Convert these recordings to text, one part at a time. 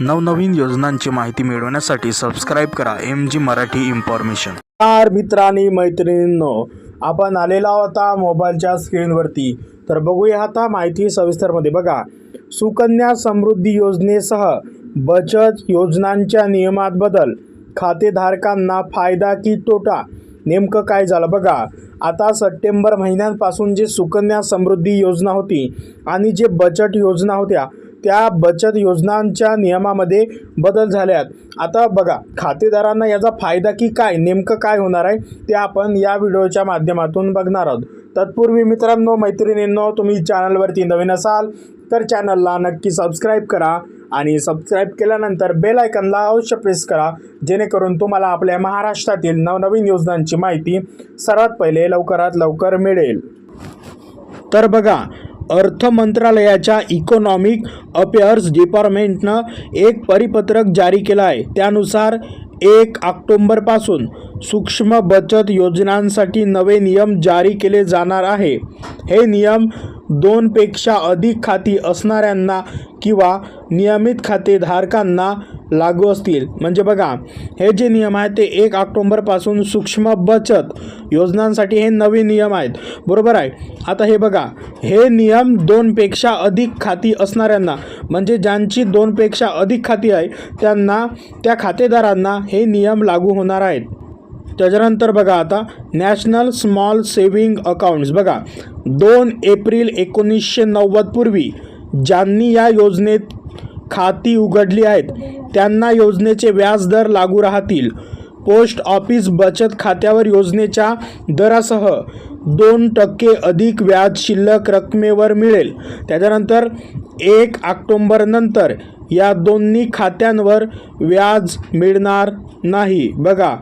नवनवीन योजनांची माहिती मिळवण्यासाठी सबस्क्राईब करा एम जी मराठी इन्फॉर्मेशन चार मित्रांनी मैत्रिणींनो आपण आलेला होता मोबाईलच्या स्क्रीनवरती. तर बघूया आता माहिती सविस्तरमध्ये. बघा सुकन्या समृद्धी योजनेसह बचत योजनांच्या नियमात बदल. खातेधारकांना फायदा की तोटा? नेमकं काय झालं? बघा आता सप्टेंबर महिन्यांपासून जी सुकन्या समृद्धी योजना होती आणि जे बचत योजना होत्या त्या बचत योजनांच्या नियमामध्ये बदल झाल्यात. आता बघा खातेदारांना याचा फायदा की काय नेमकं काय होणार आहे ते आपण या व्हिडिओच्या माध्यमातून बघणार आहोत. तत्पूर्वी मित्रांनो मैत्रिणींनो तुम्ही चॅनलवरती नवीन असाल तर चॅनलला नक्की सबस्क्राईब करा आणि सबस्क्राईब केल्यानंतर बेल आयकनला अवश्य प्रेस करा जेणेकरून तुम्हाला आपल्या महाराष्ट्रातील नवनवीन योजनांची माहिती सर्वात पहिले लवकरात लवकर मिळेल. तर बघा अर्थ मंत्रालयाच्या इकॉनॉमिक अफेअर्स डिपार्टमेंटनं एक परिपत्रक जारी केलं आहे त्यानुसार एक ऑक्टोंबरपासून सूक्ष्म बचत योजनांसाठी नवे नियम जारी केले जाणार आहे. हे नियम दोनपेक्षा अधिक खाती असणाऱ्यांना किंवा नियमित खातेधारकांना लागू असतील. म्हणजे बघा हे जे नियम आहेत ते एक ऑक्टोंबरपासून सूक्ष्म बचत योजनांसाठी हे नवीन नियम आहेत. बरोबर आहे? आता हे बघा हे नियम दोनपेक्षा अधिक खाती असणाऱ्यांना म्हणजे ज्यांची दोनपेक्षा अधिक खाती आहे त्यांना त्या खातेदारांना हे नियम लागू होणार आहेत. त्याच्यानंतर बघा आता नॅशनल स्मॉल सेव्हिंग अकाउंट्स. बघा दोन एप्रिल एकोणीसशे नव्वदपूर्वी ज्यांनी या योजनेत खाती उघडली आहेत त्यांना योजनेचे व्याजदर लागू राहतील. पोस्ट ऑफिस बचत खात्यावर योजनेच्या दरासह दोन टक्के अधिक व्याज शिल्लक रकमेवर मिळेल. त्याच्यानंतर एक ऑक्टोंबरनंतर या दोन्ही खात्यांवर व्याज मिळणार नाही. बघा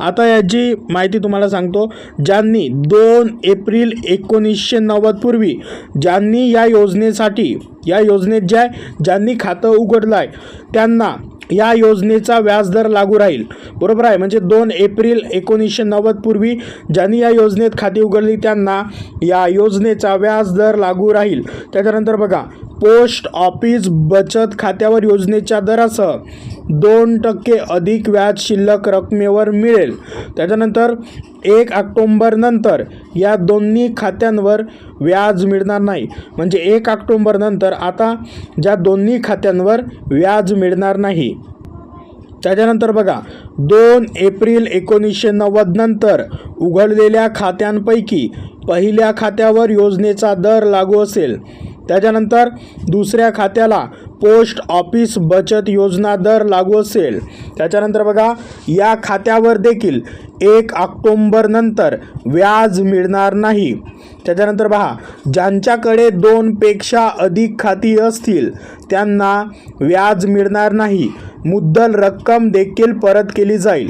आता याची माहिती तुम्हाला सांगतो. ज्यांनी दोन एप्रिल एकोणीसशे नव्वदपूर्वी ज्यांनी या योजनेसाठी या योजनेत ज्या ज्यांनी खातं उघडलं आहे त्यांना या योजनेचा व्याजदर लागू राहील. बरोबर आहे? म्हणजे दोन एप्रिल एकोणीसशे नव्वदपूर्वी ज्यांनी या योजनेत खाती उघडली त्यांना या योजनेचा व्याजदर लागू राहील. त्याच्यानंतर बघा पोस्ट ऑफिस बचत खात्यावर योजनेच्या दरासह दोन टक्के अधिक व्याज शिल्लक रकमेवर मिळेल. त्याच्यानंतर एक ऑक्टोंबरनंतर या दोन्ही खात्यांवर व्याज मिळणार नाही. म्हणजे एक ऑक्टोंबरनंतर आता ज्या दोन्ही खात्यांवर व्याज मिळणार नाही. त्याच्यानंतर बघा दोन एप्रिल एकोणीसशे नव्वद नंतर उघडलेल्या खात्यांपैकी पहिल्या खात्यावर योजनेचा दर लागू असेल. त्याच्यानंतर दुसऱ्या खात्याला पोस्ट ऑफिस बचत योजना दर लागू असेल. त्याच्यानंतर बघा या खात्यावर देखील एक ऑक्टोंबरनंतर व्याज मिळणार नाही. त्याच्यानंतर पहा ज्यांच्याकडे दोनपेक्षा अधिक खाती असतील त्यांना व्याज मिळणार नाही. मुद्दल रक्कम देखील परत केली जाईल.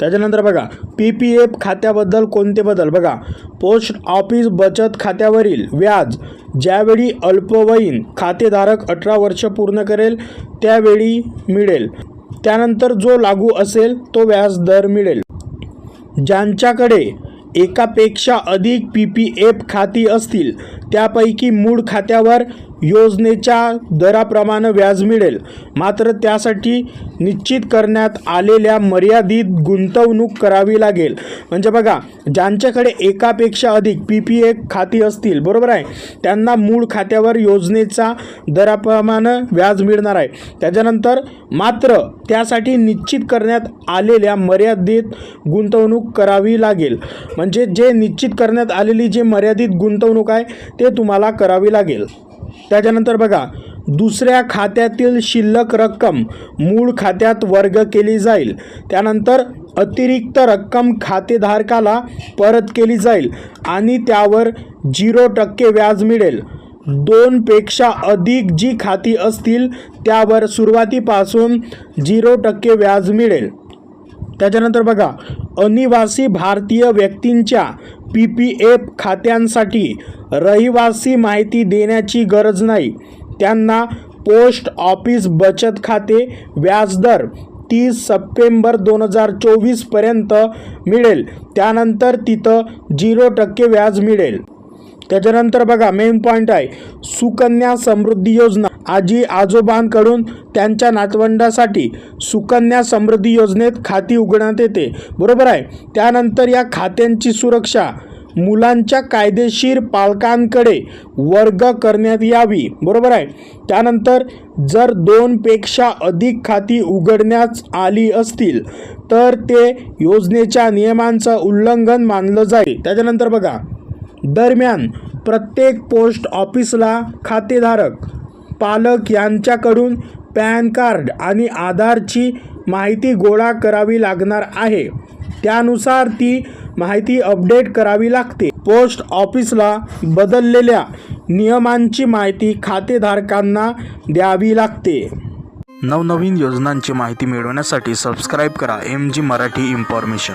त्याच्यानंतर बघा पी पी एफ खात्याबद्दल कोणते बदल? बघा पोस्ट ऑफिस बचत खात्यावरील व्याज ज्यावेळी अल्पवयीन खातेधारक अठरा वर्ष पूर्ण करेल त्यावेळी मिळेल. त्यानंतर जो लागू असेल तो व्याज दर मिळेल. ज्यांच्याकडे एकापेक्षा अधिक पी पी एफ खाती असतील त्यापैकी मूळ खात्यावर योजनेच्या दराप्रमाणे व्याज मिळेल. मात्र त्यासाठी निश्चित करण्यात आलेल्या मर्यादित गुंतवणूक करावी लागेल. म्हणजे बघा ज्यांच्याकडे एकापेक्षा अधिक पी पी एफ खाती असतील बरोबर आहे? त्यांना मूळ खात्यावर योजनेचा दराप्रमाणे व्याज मिळणार आहे. त्याच्यानंतर मात्र त्यासाठी निश्चित करण्यात आलेल्या मर्यादित गुंतवणूक करावी लागेल. म्हणजे जे निश्चित करण्यात आलेली जी मर्यादित गुंतवणूक आहे ते तुम्हाला करावी लागेल. त्याच्यानंतर बघा दुसऱ्या खात्यातील शिल्लक रक्कम मूळ खात्यात वर्ग केली जाईल. त्यानंतर अतिरिक्त रक्कम खातेधारकाला परत केली जाईल आणि त्यावर झिरो टक्के व्याज मिळेल. दोनपेक्षा अधिक जी खाती असतील त्यावर सुरुवातीपासून झिरो टक्के व्याज मिळेल. त्याच्यानंतर बघा अनिवासी भारतीय व्यक्तींच्या पी पी एफ खात्यांसाठी रहिवासी माहिती देण्याची गरज नाही. त्यांना पोस्ट ऑफिस बचत खाते व्याजदर तीस सप्टेंबर दोन हजार चोवीसपर्यंत मिळेल. त्यानंतर तिथं झिरो टक्के व्याज मिळेल. त्याच्यानंतर बघा मेन पॉईंट आहे. सुकन्या समृद्धी योजना. आजी आजोबांकडून त्यांच्या नातवंडासाठी सुकन्या समृद्धी योजनेत खाती उघडण्यात येते. बरोबर आहे? त्यानंतर या खात्यांची सुरक्षा. मुलांच्या कायदेशीर पालकांकडे वर्ग करण्यात यावी. बरोबर आहे? त्यानंतर जर दोनपेक्षा अधिक खाती उघडण्यात आली असतील तर ते योजनेच्या नियमांचं उल्लंघन मानलं जाईल. त्याच्यानंतर बघा दरम्यान प्रत्येक पोस्ट ऑफिसला खातेधारक पालक यांच्याकडून पॅन कार्ड आणि आधारची माहिती गोळा करावी लागणार आहे. त्यानुसार ती माहिती अपडेट करावी लागते. पोस्ट ऑफिसला बदललेल्या नियमांची माहिती खातेधारकांना द्यावी लागते. नवनवीन योजनांची माहिती मिळवण्यासाठी सबस्क्राईब करा. M G Marathi information